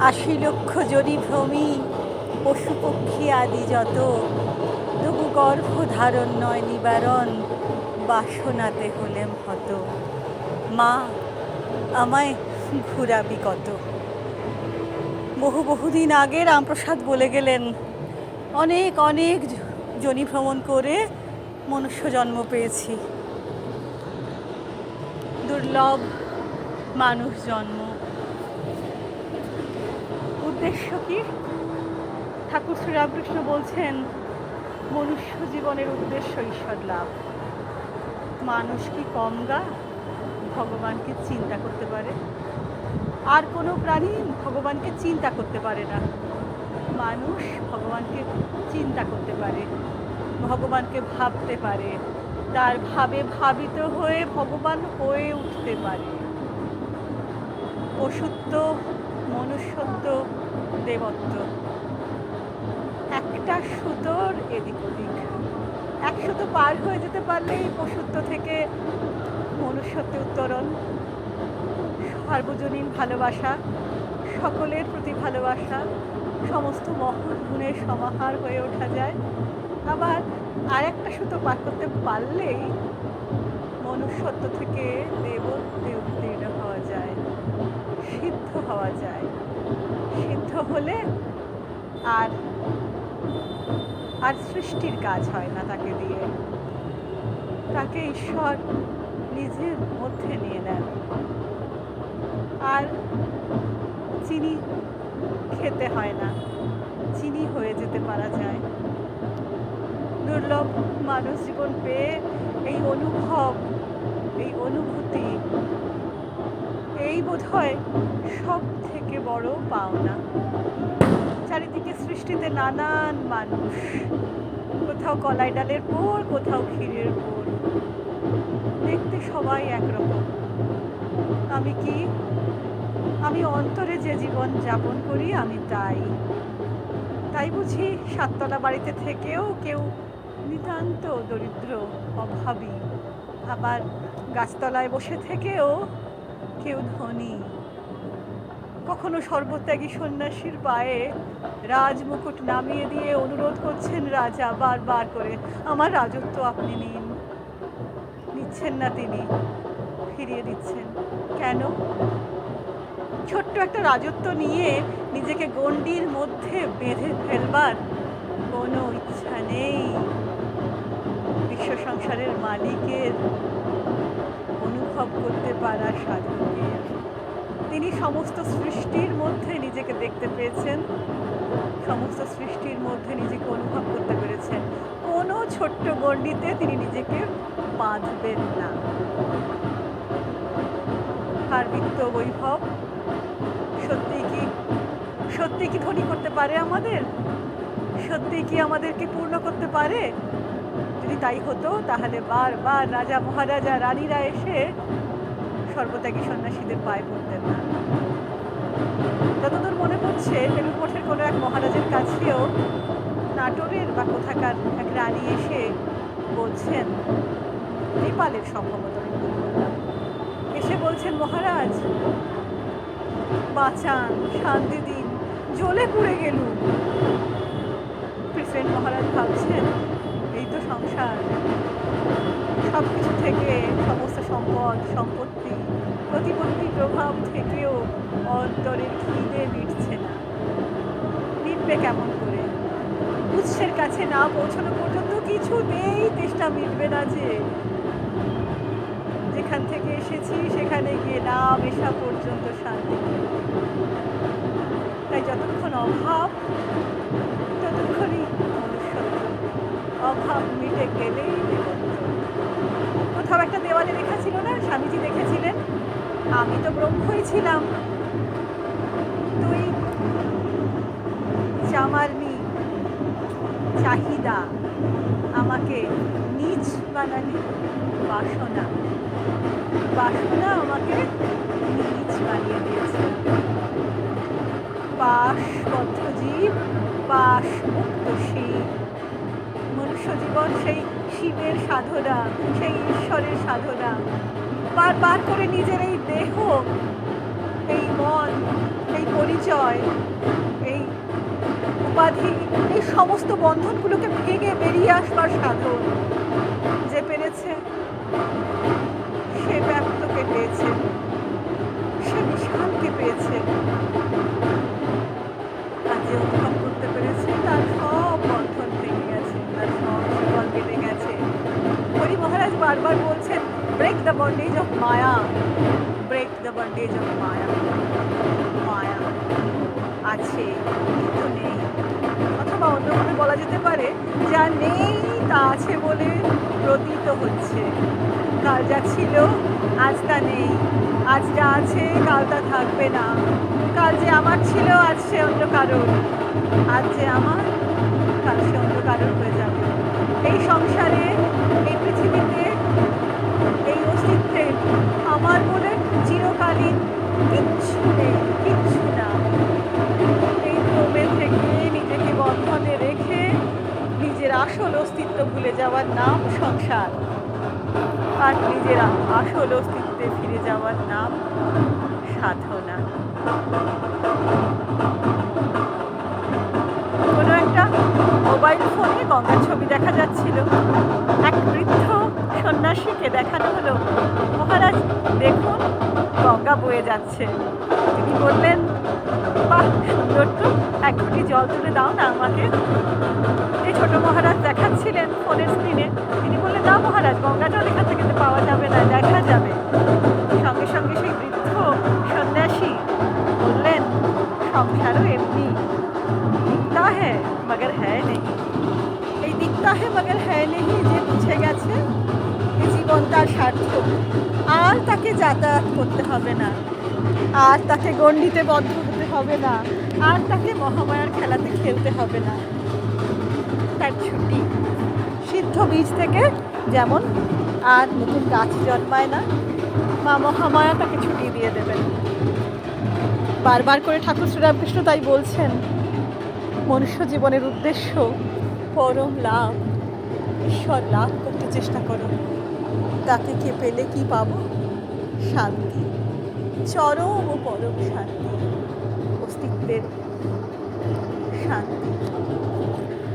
আশি লক্ষ জনি ভ্রমি পশু পক্ষী আদি যত, তবু গর্ভ ধারণ নয় নিবারণ, বাসনাতে হলেম হত। মা, আমায় ঘুরাবি কত। বহু বহুদিন আগে রামপ্রসাদ বলে গেলেন, অনেক অনেক জনি ভ্রমণ করে মনুষ্য জন্ম পেয়েছি। দুর্লভ মানুষ জন্ম উদ্দেশ্য কি? ঠাকুর শ্রী রামকৃষ্ণ বলছেন, মনুষ্য জীবনের উদ্দেশ্য ঈশ্বর লাভ। মানুষ কি কম গা? ভগবানকে চিন্তা করতে পারে? আর কোনো প্রাণী ভগবানকে চিন্তা করতে পারে না। মানুষ ভগবানকে চিন্তা করতে পারে, ভগবানকে ভাবতে পারে। তার ভাবে ভাবিত হয়ে ভগবান হয়ে উঠতে পারে। পশুত্ব, মনুষ্যত্ব দেবত্ব। একটা সুতোর এদিক ওদিক। এক সুতো পার হয়ে যেতে পারলেই পশুত্ব থেকে মনুষ্যত্বে উত্তরণ। সার্বজনীন ভালোবাসা, সকলের প্রতি ভালোবাসা, সমস্ত মহৎ গুণের সমাহার হয়ে ওঠা যায়। আবার আর একটা সুতো পার করতে পারলেই মনুষ্যত্ব থেকে দেবত্বে উত্তীর্ণ হওয়া যায়, সিদ্ধ হওয়া যায়। সিদ্ধ হলে আর আর সৃষ্টির কাজ হয় না তাকে দিয়ে। তাকে ঈশ্বর নিজের মধ্যে নিয়ে নেন। আর চিনি খেতে হয় না। চিনি হয়ে যেতে পারা যায়। দুর্লভ মানুষ জীবন পেয়ে এই অনুভব, এই অনুভূতি এই বোধ হয় সব থেকে বড় পাওনা। চারিদিকে সৃষ্টিতে নানান মানুষ। কোথাও কলাই ডালের পোর কোথাও ক্ষীরের পোর দেখতে সবাই একরকম। আমি কি? আমি অন্তরে যে জীবন যাপন করি, আমি তাই। তাই বুঝি সাততলা বাড়িতে থেকেও কেউ নিতান্ত দরিদ্র, অভাবী। আবার গাছতলায় বসে থেকেও কেউ ধনী। কখনো সর্বত্যাগী সন্ন্যাসীর পায়ে রাজমুকুট নামিয়ে দিয়ে অনুরোধ করছেন রাজা বারবার করে, আমার রাজত্ব আপনি নিন। নিচ্ছেন না তিনি, ফিরিয়ে দিচ্ছেন। কেন? ছোট্ট একটা রাজত্ব নিয়ে নিজেকে গণ্ডির মধ্যে বেঁধে ফেলবার কোনো ইচ্ছা নেই। বিশ্ব সংসারের মালিকের পারা সাধকের তিনি সমস্ত সৃষ্টির মধ্যে নিজেকে দেখতে পেয়েছেন। সমস্ত সৃষ্টির মধ্যে নিজেকে অনুভব করতে পেরেছেন। কোনো ছোট্ট গণ্ডিতে তিনি নিজেকে বাঁধবেন না। হার্বিত্য বৈভব সত্যি কি সত্যি কি ধনী করতে পারে আমাদের? সত্যি কি আমাদেরকে পূর্ণ করতে পারে? যদি তাই হতো, তাহলে বারবার রাজা মহারাজা রানীরা এসে সর্বত্যাগী সন্ন্যাসীদের পায়ে পড়তেন না। যতদূর মনে পড়ছে বেলুর মঠের কোনো এক মহারাজের কাছেও নাটোরের বা কোথাকার এক রানী এসে বলছেন নেপালের সম্ভবত এসে বলছেন, মহারাজ, বাঁচান, শান্তি দিন, জ্বলে পুড়ে গেলুম। প্রেসিডেন্ট মহারাজ ভাবছেন, এই তো সংসার। সব কিছু থেকে সমস্ত সম্পদ, সম্পত্তি প্রতিপত্তি প্রভাব থেকেও অন্তরে খিদে মিটছে না। মিটবে কেমন করে? উৎসের কাছে না পৌঁছানো পর্যন্ত কিছুতেই তেষ্টা মিটবে না যে। যেখান থেকে এসেছি, সেখানে গিয়ে না মেশা পর্যন্ত শান্তি তাই যতক্ষণ অভাব, ততক্ষণই অভাব মিটে গেলেই দেবত্ব কোথাও একটা দেওয়ালে লেখা ছিল না, স্বামীজি দেখেছিলেন। আমি তো ব্রহ্মই ছিলাম। তুই চামারনি চাহিদা, আমাকে নিজ বানালি বাসনা। বাসনা আমাকে নিজ বানিয়ে দিয়েছে। পাশবদ্ধ জীব পাশ মুক্ত শিব মনুষ্য জীবন সেই শিবের সাধনা, সেই ঈশ্বরের সাধনা। বারবার করে নিজের এই দেহ, এই মন, এই পরিচয়, এই উপাধি, এই সমস্ত বন্ধনগুলোকে ভেঙে বেরিয়ে আসবার সাধন যে পেরেছে সে ব্যক্তকে পেয়েছে সে বিশালকে পেয়েছে আর যে অনুভব করতে পেরেছে তার সব বন্ধন ভেঙে গেছে তার সব শিকল কেটে গেছে হরি মহারাজ বারবার বলছেন break the bondage of maya break the bondage of maya মায়া আছে, কিন্তু নেই। অথবা অন্য অন্যভাবে বলা যেতে পারে, যা নেই তা আছে বলে প্রতীত হচ্ছে। কাল যা ছিল, আজ তা নেই। আজ যা আছে, কাল তা থাকবে না। কাল যে আমার ছিল, আজ সে অন্য কারোর। আজ যে আমার, কাল সে অন্য কারোর হয়ে যাবে। এই সংসারে, এই পৃথিবীতে এই অস্তিত্বে আমার বলে চিরকালীন কিচ্ছু নেই, কিচ্ছু না। এই ক্রমে থেকে নিজেকে বন্ধনে রেখে নিজের আসল অস্তিত্ব ভুলে যাওয়ার নাম সংসার আর নিজের আসল অস্তিত্বে ফিরে যাওয়ার নাম সাধনা। মোবাইল ফোনে গঙ্গার ছবি দেখা যাচ্ছিল। এক বৃদ্ধ সন্ন্যাসীকে দেখানো হলো। মহারাজ, দেখুন, গঙ্গা বয়ে যাচ্ছে। তিনি বললেন, বাহ এক ঘটি জল তুলে দাও না আমাকে। যে ছোট মহারাজ দেখাচ্ছিলেন ফোনের স্ক্রিনে তিনি বললেন না মহারাজ গঙ্গা জল এখান থেকে পাওয়া যাবে না, দেখা যাবে। সঙ্গে সঙ্গে সেই বৃদ্ধ সন্ন্যাসী বললেন, সংসারও এমনি মগর হ্যাঁ এই দিকতা হ্যাঁ মগর হ্যাঁ নেই যে বুঝে গেছে জীবন তার সার্থক। আর তাকে যাতায়াত করতে হবে না। আর তাকে গণ্ডিতে বদ্ধ হতে হবে না। আর তাকে মহামায়ার খেলাতে খেলতে হবে না। তার ছুটি সিদ্ধ বীজ থেকে যেমন আর নতুন গাছ জন্মায় না, মা মহামায়া তাকে ছুটি দিয়ে দেবেন। বারবার করে ঠাকুর শ্রীরামকৃষ্ণ তাই বলছেন মনুষ্য জীবনের উদ্দেশ্য পরম লাভ, ঈশ্বর লাভ করতে চেষ্টা করো। তাকে কে পেলে কি পাবো? শান্তি, চরম ও পরম শান্তি, অস্তিত্বের শান্তি।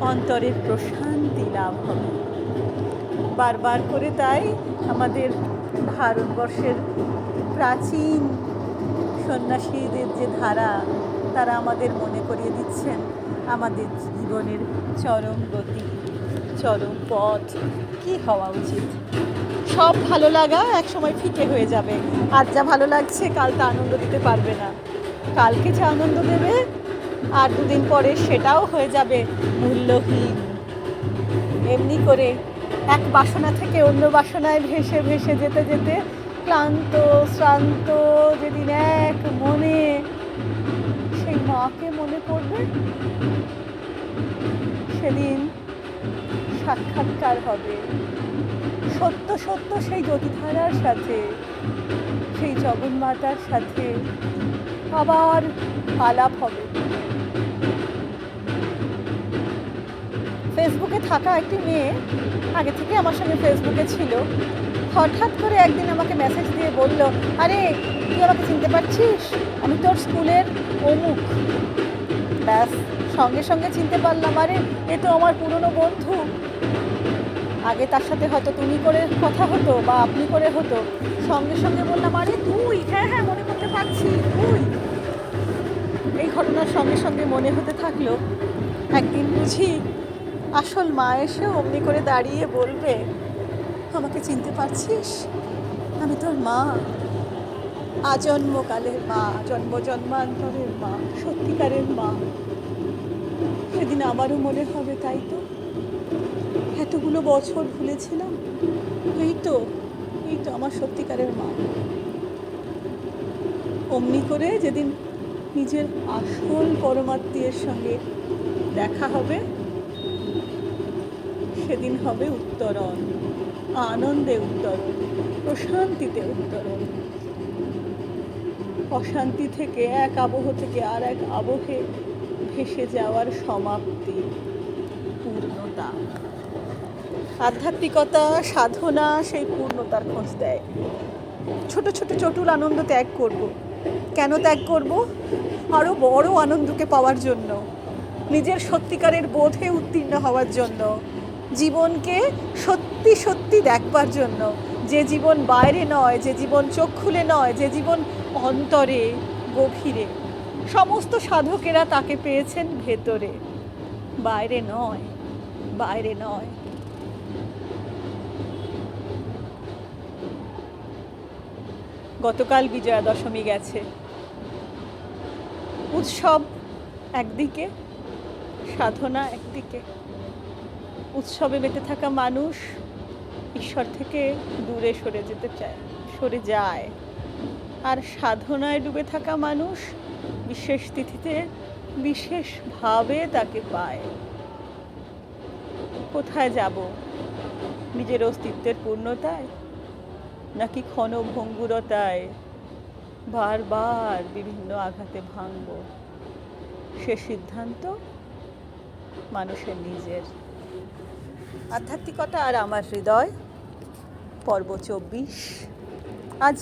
অন্তরের প্রশান্তি লাভ হবে। বারবার করে তাই আমাদের ভারতবর্ষের প্রাচীন সন্ন্যাসীদের যে ধারা, তারা আমাদের মনে করিয়ে দিচ্ছেন আমাদের জীবনের চরম গতি, চরম পথ, কি হওয়া উচিত? সব ভালো লাগা এক সময় ফিকে হয়ে যাবে। আর যা ভালো লাগছে, কাল তা আনন্দ দিতে পারবে না। কালকে যে আনন্দ দেবে, আর দুদিন পরে সেটাও হয়ে যাবে মূল্যহীন। এমনি করে এক বাসনা থেকে অন্য বাসনায় ভেসে ভেসে যেতে যেতে ক্লান্ত, শ্রান্ত, যেদিন এক মনে মাকে মনে পড়বে? সেদিন সাক্ষাৎকার হবে। সত্য সত্য সেই জ্যোতিধারার সাথে, সেই জগন্মাতার সাথে আবার আলাপ হবে। ফেসবুকে থাকা একটি মেয়ে আগে থেকে আমার সঙ্গে ফেসবুকে ছিল। হঠাৎ করে একদিন আমাকে মেসেজ দিয়ে বলল, আরে তুই আমাকে চিনতে পারছিস? আমি তোর স্কুলের অমুক। ব্যাস, সঙ্গে সঙ্গে চিনতে পারলাম, আরে, এ তো আমার পুরনো বন্ধু। আগে তার সাথে হয়তো তুমি করে কথা হতো বা আপনি করে হতো। সঙ্গে সঙ্গে বললাম, আরে, তুই হ্যাঁ হ্যাঁ মনে করতে পারছি, তুই। এই ঘটনার সঙ্গে সঙ্গে মনে হতে থাকল, একদিন বুঝি আসল মা এসে অমনি করে দাঁড়িয়ে বলবে, আমাকে চিনতে পারছিস? আমি তোর মা। আজন্মকালের মা জন্ম জন্মান্তরের মা, সত্যিকারের মা। সেদিন আমারও মনে হবে, তাই তো? এতগুলো বছর ভুলেছিলাম। এই তো এই তো আমার সত্যিকারের মা। অমনি করে যেদিন নিজের আসল পরমাত্মীয়ের সঙ্গে দেখা হবে, সেদিন হবে উত্তরণ, আনন্দে উত্তরণ, প্রশান্তিতে উত্তরণ। অশান্তি থেকে, এক আবহ থেকে আর এক আবহে ভেসে যাওয়ার সমাপ্তি, পূর্ণতা। আধ্যাত্মিকতা, সাধনা সেই পূর্ণতার খোঁজ দেয়। ছোট ছোট চটুল আনন্দ ত্যাগ করব। কেন ত্যাগ করব? আরও বড় আনন্দকে পাওয়ার জন্য, নিজের সত্যিকারের বোধে উত্তীর্ণ হওয়ার জন্য, জীবনকে সত্যি সত্যি দেখবার জন্য যে জীবন বাইরে নয়, যে জীবন চোখ খুলে নয়, যে জীবন অন্তরে, গভীরে। সমস্ত সাধকেরা তাকে পেয়েছেন ভেতরে। বাইরে নয় বাইরে নয়। গতকাল বিজয়া দশমী গেছে। উৎসব একদিকে, সাধনা একদিকে। উৎসবে মেতে থাকা মানুষ ঈশ্বর থেকে দূরে সরে যেতে চায়, সরে যায়। আর সাধনায় ডুবে থাকা মানুষ বিশেষ তিথিতে বিশেষভাবে তাকে পায়। কোথায় যাব? নিজের অস্তিত্বের পূর্ণতায়? নাকি ক্ষণভঙ্গুরতায়? বারবার বিভিন্ন আঘাতে ভাঙব। সে সিদ্ধান্ত মানুষের নিজের। আধ্যাত্মিকতা আর আমার হৃদয়, পর্ব চব্বিশ। আজ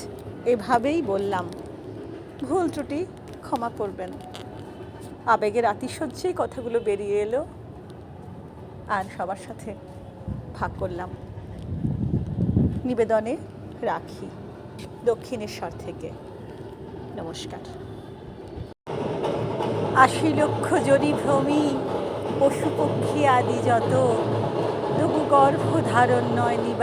এভাবেই বললাম, ভুল ত্রুটি ক্ষমা করবেন। আবেগের আতিশয্যেই কথাগুলো বেরিয়ে এলো, আর সবার সাথে ভাগ করলাম। নিবেদনে রাখি, দক্ষিণেশ্বর থেকে। নমস্কার। আশি লক্ষ জরি ভ্রমি পশু পক্ষী আদি যত তবু গর্ভ ধারণ নয় নিবার